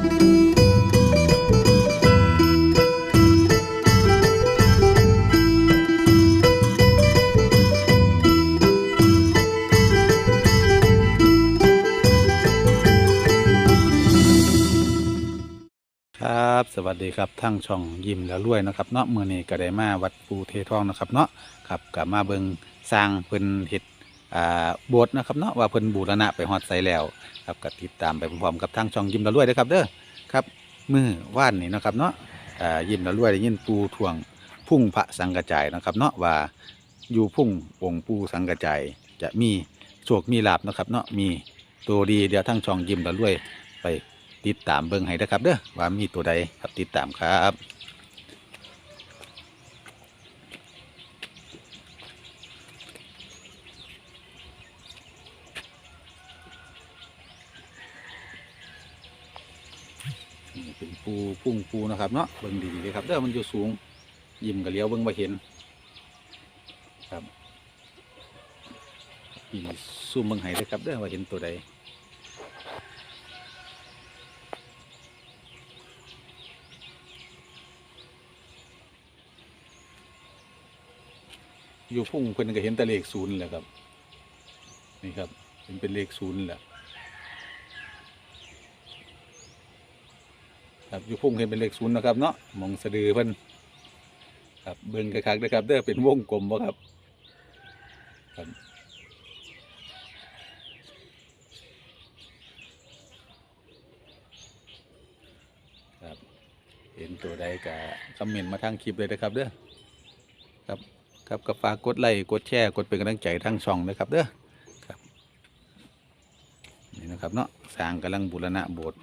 ครับสวัสดีครับทั้งช่องยิ้มแล้วรวยนะครับเนาะมื้อนี้ก็ได้มาวัดปูเททองนะครับเนาะครับก็มาเบิงสร้างเพิ่นเฮ็ด โบสถ์นะครับเนาะว่าเพิ่นบูรณะไปฮอดไสแล้วครับก็ติดตามไปพร้อมๆกับทั้งช่องยิ้มล้วรวยด้อครับเด้อครับมือว่านนี่นะครับเนาะยิ้มล้วรวยได้ยินปูทวงพุ่งพระสังกระจายนะครับเนาะว่าอยู่พุ่งองค์ปูสังกระจายจะมีโชคมีลาบนะครับเนาะมีตัวดีเดี๋ยวทั้งช่องยิ้มล้วรวยไปติดตามเบิ่งให้นะครับเด้อว่ามีตัวใดครับติดตามครับ ปูพุ่งปูนะครับเนาะเบิ่งดีเลยครับเด้อมันอยู่สูง ยิ้มกับเลี้ยวเบิ่งบ่เห็น ครับปีซูมเบิ่งให้เลยครับเด้อว่าเห็นตัวใดอยู่พุ่งเพิ่นก็เห็นแต่เลขศูนย์แหละครับ นี่ครับเป็นเป็นเลขศูนย์แหละ ครับอยู่พุ่งเห็นเป็นเลขศูนย์นะครับเนาะมองสะดือเพิ่นครับเบิ่งคักนะครับเด้อเป็นวงกลมบ่ครับครับครับ เห็นตัวใดก็คอมเมนต์มาทางคลิปเลยนะครับเด้อครับครับก็ฝากกดไลค์กดแชร์กดเป็นกำลังใจทั้งช่องนะครับเด้อครับนี่นะครับเนาะสร้างกำลังบูรณะโบสถ์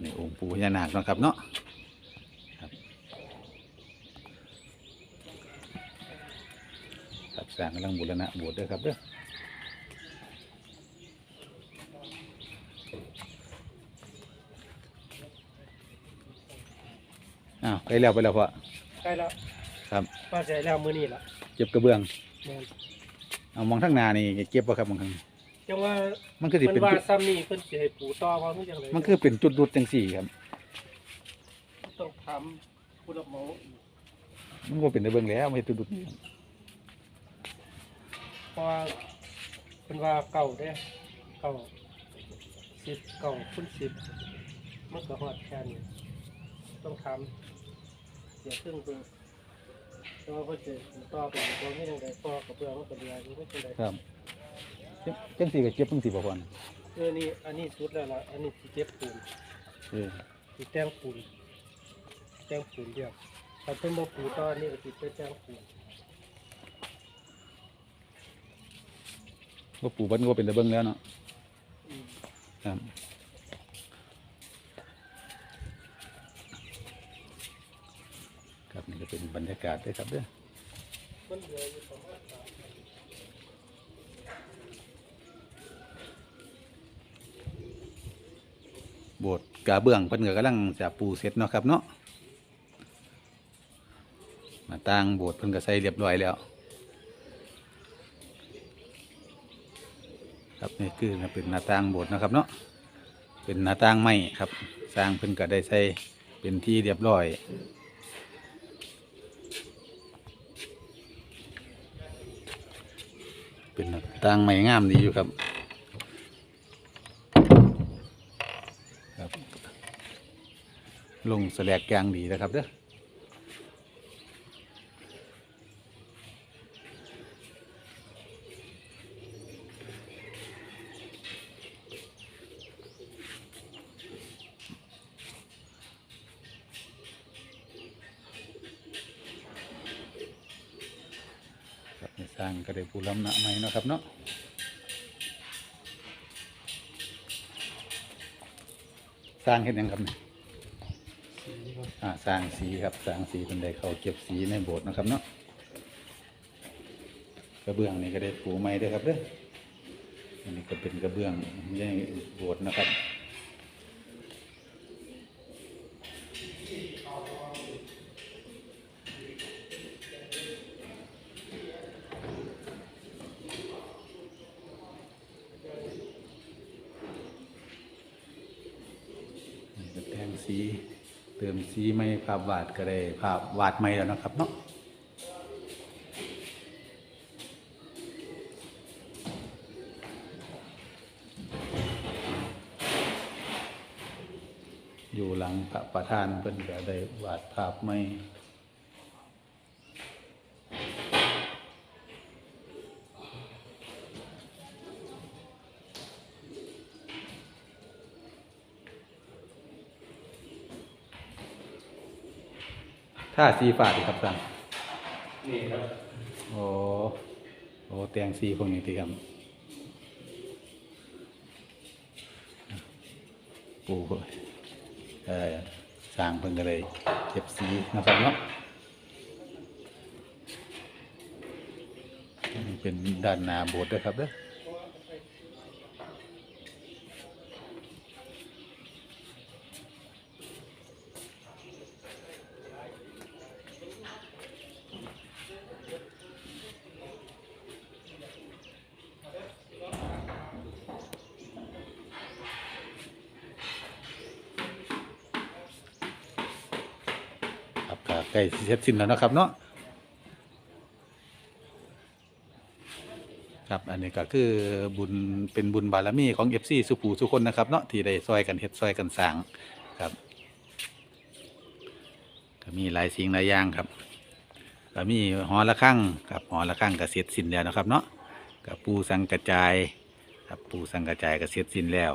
ครับอันนี้องค์ปู่พญานาคเนาะครับเนาะครับครับสร้างกำลังบูรณะโบสถ์เด้อครับเด้ออ้าวไปแล้วไปแล้วพ่อใกล้แล้วครับป้าใจแล้วมื้อนี้ล่ะเก็บกระเบื้อง แม่น เอามองทั้งหนานี่เก็บป่ะครับมองทั้ง จังว่ามันคือสิเพิ่เป็นนว่าจุดซ้ำนี่เพิ่นสิให้ปูต่อว่ามันจังไดมันคือเป็นจุดรุดจังสี่ครับ ต้องทำผู้รับเหมาอีกมันก็เป็นกระเบื้องแล้วไม่ใช่จุดรุดเพราะว่าเพิ่นว่าเก่าเด้เก่าสิบเก่าคุณสิบมันก็ฮอดแค่นี้ต้องทำเสียครึ่งเบิ่งแต่ว่าเพิ่นสิต่อไปบ่มีจังไดต่อกับเบื้องมันก็เดืออยู่ไม่จังได ครับ จังสี่ก็เก็บจังสี่บ่พอนะเออนี่อันนี้สุดแล้วล่ะอันนี้สิเก็บปูนเออสิแต้งปูนแต้งปูนเดียวถ้าเพิ่นบ่ปูต่อนี่ก็สิไปแต้งปูนว่ปู่เพิ่นก็เป็นกระเบื้งแล้วเนาะครับครับนี่ก็เป็นบรรยากาศเด้อครับเด้อ มันเหลืออยู่ประมาณสาม โบสถ์ กระเบื้องเพิ่นก็กำลังจะปูเสร็จเนาะครับเนาะหน้าต่างโบสถ์เพิ่นก็ใส่เรียบร้อยแล้ว ครับนี่คือเป็นหน้าต่างโบสถ์นะครับเนาะเป็นหน้าต่างไม้ครับสร้างเพิ่นก็ได้ใส่เป็นที่เรียบร้อยเป็นหน้าต่างไม้งามดีอยู่ครับ ลงแสลกแกงดีนะครับเด้อสร้างก็ได้ปูล้ำหนะใหม่เนาะครับเนาะสร้างเห็นยังครับเนี่ย อ่าสร้างสีครับสร้างสีเป็นไดเขาเก็บสีในโบสถ์นะครับเนาะกระเบื้องนี่ก็ได้ปูใหม่ด้วยครับเด้ออันนี้ก็เป็นกระเบื้องในโบสถ์นะครับ สีไม่ภาพวาดก็ได้ภาพวาดไม่แล้วนะครับเนาะอยู่หลังพระประธานเพิ่นก็ได้วาดภาพไม่ ถ้าสีฟ้าดีครับสั่งนี่ครับโอ้โอ้แตงสีพวกนี้ดีครับปูเออสร้างเพิ่นก็เลยเก็บสีนะครับเนาะนี่เป็นด้านหน้าโบสถ์ด้วยครับเด้อ ก็ใกล้เสร็จสิ้นแล้วนะครับเนาะครับอันนี้ก็คือบุญเป็นบุญบารมีของเอฟซีสุภูสุคนนะครับเนาะที่ได้ซอยกันเฮ็ดซอยกันสร้างครับก็มีหลายสิ่งหลายอย่างครับก็มีหอระฆังครับหอระฆังก็เสร็จสิ้นแล้วนะครับเนาะกับปูสังกระจายครับปูสังกระจายก็เสร็จสิ้นแล้ว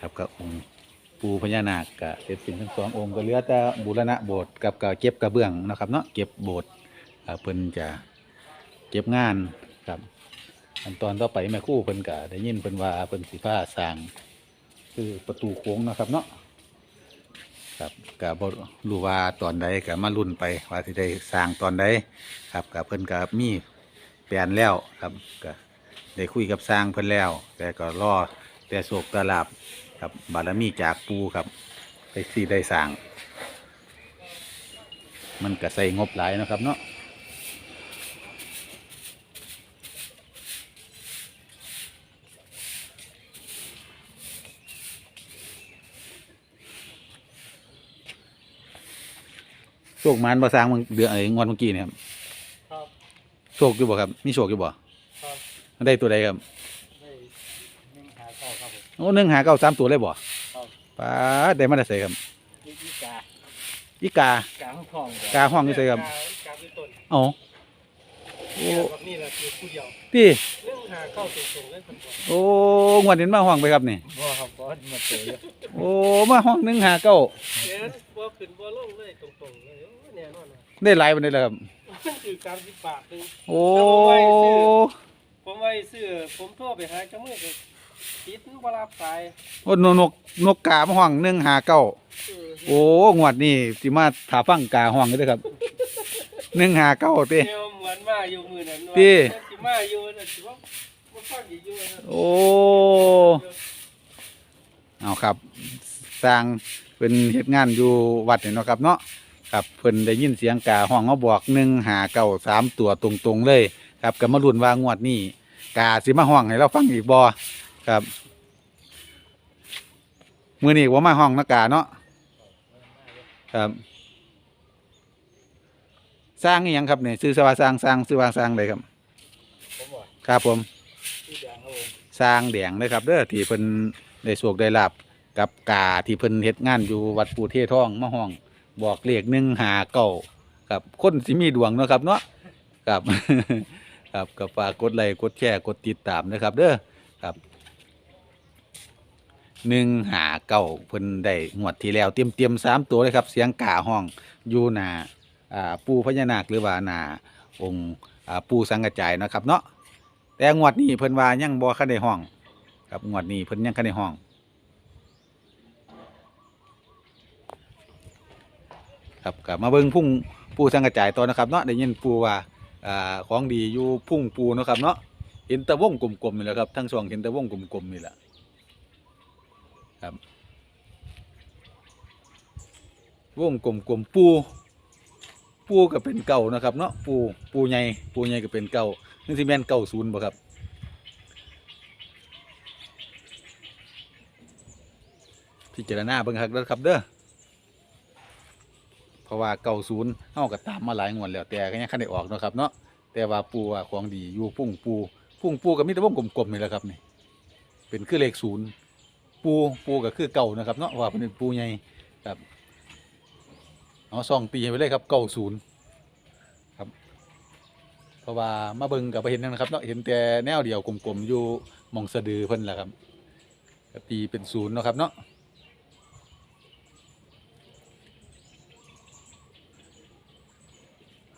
ครับก็องค์ ปูพญานาคก็เสร็จสิ้นทั้งสององค์ก็เหลือแต่บูรณะโบสถ์กับกเก็บกระเบื้องนะครับเนาะเก็บโบสถ์เพิ่นจะเก็บงานครับขั้นตอนต่อไปแม่คู่เพิ่นก็ได้ยินเพิ่นว่าเพิ่นสิพาสร้างคือประตูโค้งนะครับเนาะครับก็บ่รู้ว่าตอนใดก็มาลุ้นไปว่าสิได้สร้างตอนใดครับก็เพิ่นก็มีแปลนแล้วครับก็ได้คุยกับสร้างเพิ่นแล้ว แต่ก็รอแต่โศกตลาบ ครับ บารมีจากปูครับไปสิได้สร้างมันก็ใส่งบหลายเนาะครับเนาะโชคมันบ่สร้างมึงเดือนไอ้งวดเมื่อกี้เนี่ยครับครับโชคอยู่บ่ครับมีโชคอยู่บ่ครับได้ตัวใดครับ ได้หนึ่งหาเก้าครับผม โอ้หนึ่งหาเก้าสามตัวเลยบ่ครับป้าดได้มาได้ใส่ครับนี่อีกาอีกา กาห้องทองกาห้องนี่ใส่ครับกากาเป็นต้นเอ๋อโอ้เนี่ยแบบนี้แหละคือผู้เดียวพี่เรื่องหาเข้าตรงๆเลยคนบอกโอ้งวดนี้มาห้องไปครับนี่ บ่ครับบ่มาเจอเยอะโอ้มาห้องหนึ่งหาเก้าเดี๋ยวบ่ขึ้นบ่ลงเลยตรงๆเลยโอ้แน่นอนนะได้หลายวันได้แล้วครับ มันคือการสิบบาทหนึง โอ้ ผมไว้ซื้อผมโทรไปหาเจ้ามือก็ ติดมันบ่รับสายโอ้นกนกนกกามาห้องหนึ่งหาเก้าเออโอ้งวดนี้สิมาถาฟังกาห้องเลยเด้อครับหนึ่งหาเก้าเต้ เดี๋ยวเหมือนมาอยู่มือนั้นว่าพี่ สิมาอยู่น่ะสิว่าบ่ฟังอยู่อยู่นะโอ้ เอาครับสร้างเป็นเหตุงานอยู่วัดนี่เนาะครับเนาะครับเพิ่นได้ยินเสียงกาห้องมาบอกหนึ่งหาเก้าสามตัวตรงๆเลย ครับก็มาลุ้นว่างวดนี้กาสิมาห้องให้เราฟังอีกบ่ ครับ มือนี้ว่ามาห้องนะกาเนาะครับสร้างอหยังครับเนี่ยซื้อสว่าสร้างสร้างซื้อว่าสร้างเลยครับ ผมว่าครับผมที่แดงครับผมสร้างแดงเลยครับเด้อที่เพิ่นได้โชคได้ลาบกับกาที่เพิ่นเฮ็ดงานอยู่วัดปูเททองมาห้อง บอกเลขหนึ่งหาเก้าครับคนสิมีดวงเนาะครับเนาะครับ ครับก็ฝากกดไลค์กดแชร์กดติดตามนะครับ เด้อครับ หนึ่งหาเก้าเพิ่นได้งวดที่แล้วเตรียมเตรียมสามตัวเลยครับ เสียงกาห้องอยู่หน้าอ่าปูพญานาคหรือว่าหน้าองค์อ่าปูสังกระจายเนาะครับเนาะแต่งวดนี้เพิ่นว่ายังบ่คันได้ห้อง ครับงวดนี้เพิ่นยังคันได้ห้อง ครับกลับมาเบิ่งพุ่งปูสังกระจายต่อนะครับเนาะได้ยินปูว่าอ่าของดีอยู่พุ่งปูเนาะครับเนาะเห็นแต่วงกลมๆนี่แหละครับทั้งสองเห็นแต่วงกลมๆนี่แหละ ครับ วงกลมๆปู ปูก็เป็นเก่านะครับ เนาะปูปูใหญ่ปูใหญ่ก็เป็นเก่านึกสิแม่นเก้าศูนย์บ่ครับพิจารณาเบิ่งคักเด้อครับเด้อเพราะว่าเก่าศูนย์เฮาก็ตามมาหลายงวดแล้วแต่ก็ยังคันได้ออกเนาะครับเนาะแต่ว่าปูว่าของดีอยู่พุ่งปูพุ่งปูก็มีแต่วงกลมๆนี่แหละครับนี่เป็นคือเลขศูนย์ ปูปูก็คือเก่านะครับเนาะว่าเพิ่นเป็นปูใหญ่ครับเอาซองตีไปเลยครับเก่าศูนย์ครับเพราะว่ามาเบิ่งก็บ่เห็นนะครับเนาะเห็นแต่แนวเดียวกลมๆอยู่มองสะดือเพิ่นแหละครับตีเป็นศูนย์เนาะครับเนาะ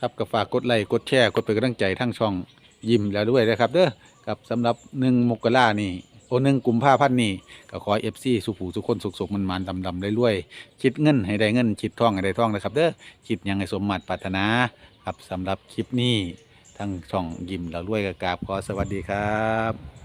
ครับก็ฝากกดไลค์กดแชร์กดเป็นกำลังใจทั้งช่องยิ้มแล้วด้วยนะครับ เด้อครับสำหรับหนึ่งมกรานี่ โอหนึ่งกุมภาพันธ์นี่ก็ขอเอฟซีสุผูสุคนสุขสุขมันมันดำดำได้รวยๆคิดเงินให้ได้เงินคิดท่องให้ได้ท่องนะครับเด้อคิดยังให้สมมาตรปรารถนาครับสำหรับคลิปนี้ทั้งช่องยิ้มเรารวยกระกาบขอสวัสดีครับ